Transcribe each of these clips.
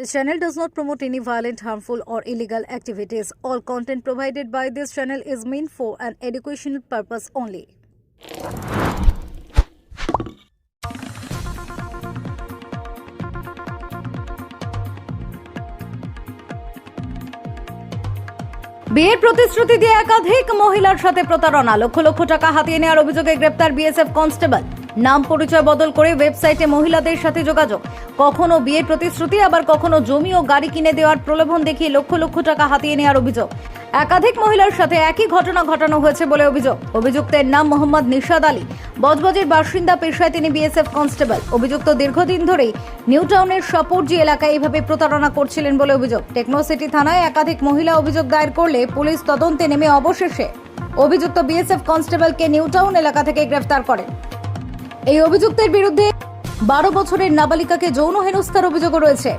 This channel does not promote any violent, harmful, or illegal activities. All content provided by this channel is meant for an educational purpose only. বিয়ের প্রতিশ্রুতি দিয়ে একাধিক মহিলার সাথে প্রতারণা লক্ষ লক্ষ টাকা হাতিয়ে নেওয়ার অভিযোগে গ্রেপ্তার বিএসএফ কনস্টেবল নাম পরিচয় বদল করে ওয়েবসাইটে মহিলাদের সাথে যোগাযোগ। কখনো বিয়ের প্রতিশ্রুতি, আবার কখনো জমি ও গাড়ি কিনে দেওয়ার প্রলোভন দেখিয়ে লক্ষ লক্ষ টাকা হাতিয়ে নেওয়ার অভিযোগ। একাধিক মহিলার সাথে একই ঘটনা ঘটানো হয়েছে বলে অভিযোগ। অভিযুক্তের নাম মোহাম্মদ নিশাদ আলী। বজবজের বাসিন্দা পেশায় তিনি বিএসএফ কনস্টেবল। অভিযুক্ত দীর্ঘদিন ধরেই নিউ টাউনের সপরজি এলাকায় এইভাবে প্রতারণা করছিলেন বলে অভিযোগ। টেকনোসিটি থানায় একাধিক মহিলা অভিযোগ দায়ের করলে পুলিশ তদন্তে নেমে অবশেষে অভিযুক্ত বিএসএফ কনস্টেবলকে নিউ টাউন এলাকা থেকে গ্রেফতার করে। এই অভিযুক্তের বিরুদ্ধে বারো বছরের নাবালিকাকে যৌন হেনস্থার অভিযোগ রয়েছে।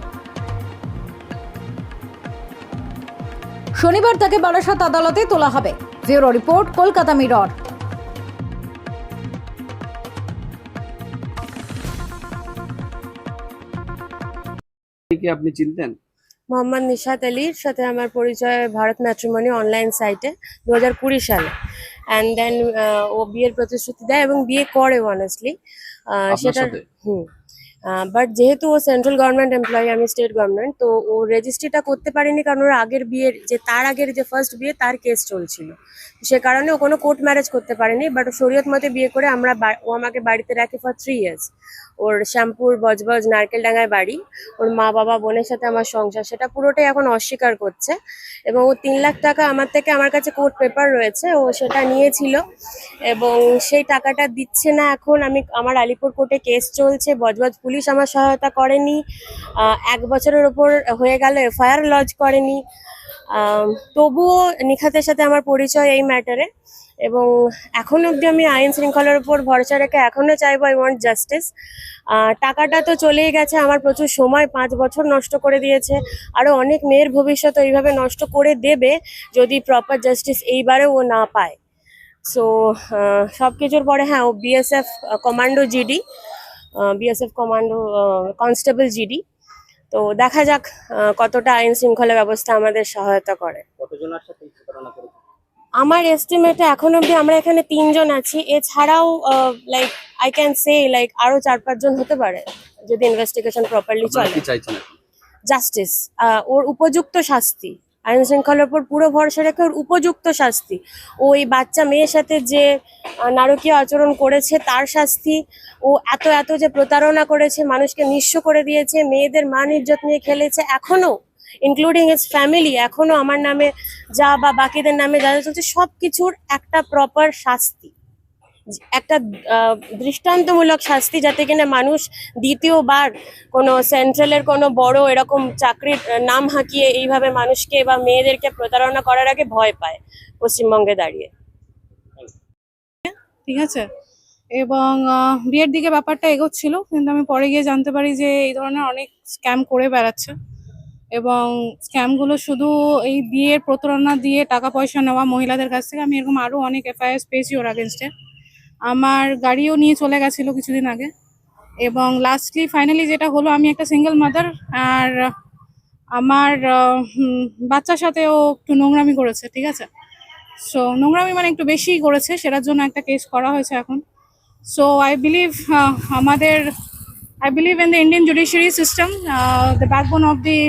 শনিবার তাকে বারাসাত আদালতে তোলা হবে। Bureau report, Kolkata mirror. কি আপনি চিনতেন? মোহাম্মদ নিশাত আলীর সাথে আমার পরিচয় ভারত ম্যাট্রিমনি অনলাইন সাইটে দু হাজার কুড়ি সালে। অ্যান্ড দেন ও বিয়ের প্রতিশ্রুতি দেয় এবং বিয়ে করে অনেস্টলি সেটা হুম। বাট যেহেতু ও সেন্ট্রাল গভর্নমেন্ট এমপ্লয়ি আমি স্টেট গভর্নমেন্ট তো ও রেজিস্ট্রিটা করতে পারেনি কারণ ওর আগের বিয়ের যে, তার আগের যে ফার্স্ট বিয়ে, তার কেস চলছিল। সে কারণে ও কোনো কোর্ট ম্যারেজ করতে পারেনি বাট শরীয়ত মতে বিয়ে করে আমরা ও আমাকে বাড়িতে রাখে ফর থ্রি ইয়ার্স ওর শ্যামপুর, বজবজ নারকেলডাঙ্গায় বাড়ি, ওর মা বাবা, বোনের সাথে আমার সংসার, সেটা পুরোটাই এখন অস্বীকার করছে। এবং ও তিন লাখ টাকা আমার থেকে আমার কাছে কোর্ট পেপার রয়েছে, ও সেটা নিয়েছিল। এবং সেই টাকাটা দিচ্ছে না এখন, আমি, আমার আলিপুর কোর্টে কেস চলছে, বজবজ পুলিশ আমার সহায়তা করেনি। এক বছরের ওপর হয়ে গেল, এফআইআর লজ করেনি। তবুও নিখাতের সাথে আমার পরিচয় এই ম্যাটারে এবং এখন অবধি আমি আইন শৃঙ্খলার উপর ভরসা রেখে এখনও চাইব আই ওয়ান্ট জাস্টিস টাকাটা তো চলেই গেছে, আমার প্রচুর সময়, পাঁচ বছর নষ্ট করে দিয়েছে। আরও অনেক মেয়ের ভবিষ্যৎ এইভাবে নষ্ট করে দেবে যদি প্রপার জাস্টিস এইবারেও ও না পায়। সো সব কিছুর পরে হ্যাঁ ও BSF commando GD BSF commando constable GD তো দেখা যাক কতটা আইন শৃঙ্খলা ব্যবস্থা আমাদের সহায়তা করে। আমার এস্টিমেটে এখন অবধি আমরা এখানে তিনজন আছি। এছাড়াও like I can say like আরও চার পাঁচজন হতে পারে যদি ইনভেস্টিগেশন প্রপারলি চলে। জাস্টিস ওর উপযুক্ত শাস্তি। আইন শৃঙ্খলার উপর পুরো ভরসা রেখে ওর উপযুক্ত শাস্তি। ওই বাচ্চা মেয়ের সাথে যে নারকীয় আচরণ করেছে, তার শাস্তি। ও এত এত যে প্রতারণা করেছে, মানুষকে নিঃস্ব করে দিয়েছে, মেয়েদের মান ইজ্জত নিয়ে খেলেছে এখনও ইনক্লুডিং ইটস ফ্যামিলি এখনও আমার নামে যা বা বাকিদের নামে যা চলছে সব কিছুর একটা প্রপার শাস্তি। একটা দৃষ্টান্তমূলক শাস্তি যাতে কিনা মানুষ দ্বিতীয়বার কোনো সেন্ট্রালের কোনো বড় এরকম চাকরির নাম হাঁকিয়ে এইভাবে মানুষকে বা মেয়েদেরকে প্রতারণা করার আগে ভয় পায় পশ্চিমবঙ্গে দাঁড়িয়ে। ঠিক আছে? এবং বিয়ের দিকে ব্যাপারটা এগোচ্ছিল, কিন্তু আমি পরে গিয়ে জানতে পারি যে এই ধরনের অনেক স্ক্যাম করে বেড়াচ্ছে। এবং স্ক্যামগুলো শুধু এই বিয়ের প্রতারণা দিয়ে টাকা পয়সা নেওয়া মহিলাদের কাছ থেকে, আমি এরকম আরও অনেক এফআইআর পেয়েছি ওর আগেনস্টে আমার গাড়িও নিয়ে চলে গেছিল কিছুদিন আগে। এবং লাস্টলি ফাইনালি যেটা হলো আমি একটা সিঙ্গেল মাদার আর আমার বাচ্চার সাথে ও একটু নোংরামি করেছে ঠিক আছে? সো নোংরামি মানে একটু বেশিই করেছে সেটার জন্য একটা কেস করা হয়েছে এখন। সো আই বিলিভ আমাদের I believe in the Indian judiciary system the backbone of the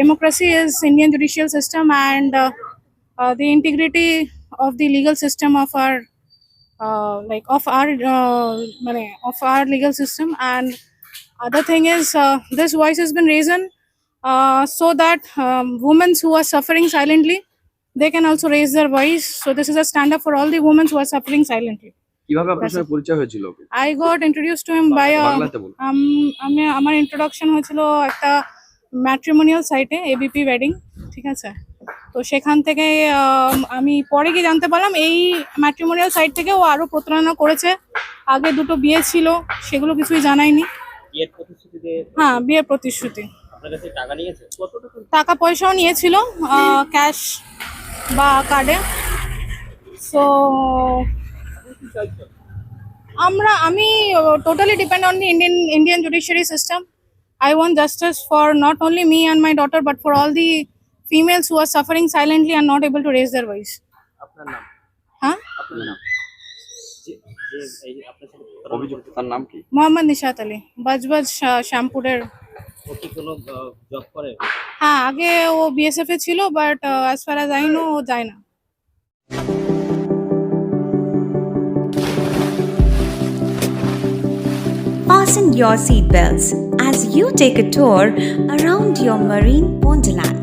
democracy is Indian judicial system and the integrity of the legal system of uh, like of our uh, মানে of our legal system and other thing is uh, this voice has been raised uh, so that um, women who are suffering silently they can also raise their voice so this is a stand up for all the women who are suffering silently কীভাবে আপনার সঙ্গে পরিচয় হয়েছিল ওকে? i got introduced to him by a বাংলাতে বলুন আম, আমি আমার introduction হয়েছিল একটা ম্যাট্রিমোনিয়াল সাইটে এবিপি ওয়েডিং ঠিক আছে তো সেখান থেকে আমি পরে গিয়ে জানতে পারলাম এই ম্যাট্রিমোনিয়াল সাইট থেকে ও আরও প্রতারণা করেছে। আগে দুটো বিয়ে ছিল সেগুলো কিছুই জানায়নি। হ্যাঁ বিয়ের প্রতিশ্রুতি। টাকা পয়সাও নিয়েছিল ক্যাশ বা কার্ডে সো আমরা আমি totally depend on the Indian Indian judiciary system I want justice for not only me and my daughter but for all the females who are suffering silently and not able to raise their voice. আপনার নাম Huh? আপনার নাম যে যে এই আপনার সাথে প্রতারণা অভিযুক্ত করেছে, তার নাম কি মোহাম্মদ নিশাত আলী বাজবাজ শ্যামপুরের ও কি কোনো জব করে হ্যাঁ আগে ও বিএসএফ এ ছিল but as far as I know ও যায় না Fasten your seatbelts as you take a tour around your marine wonderland.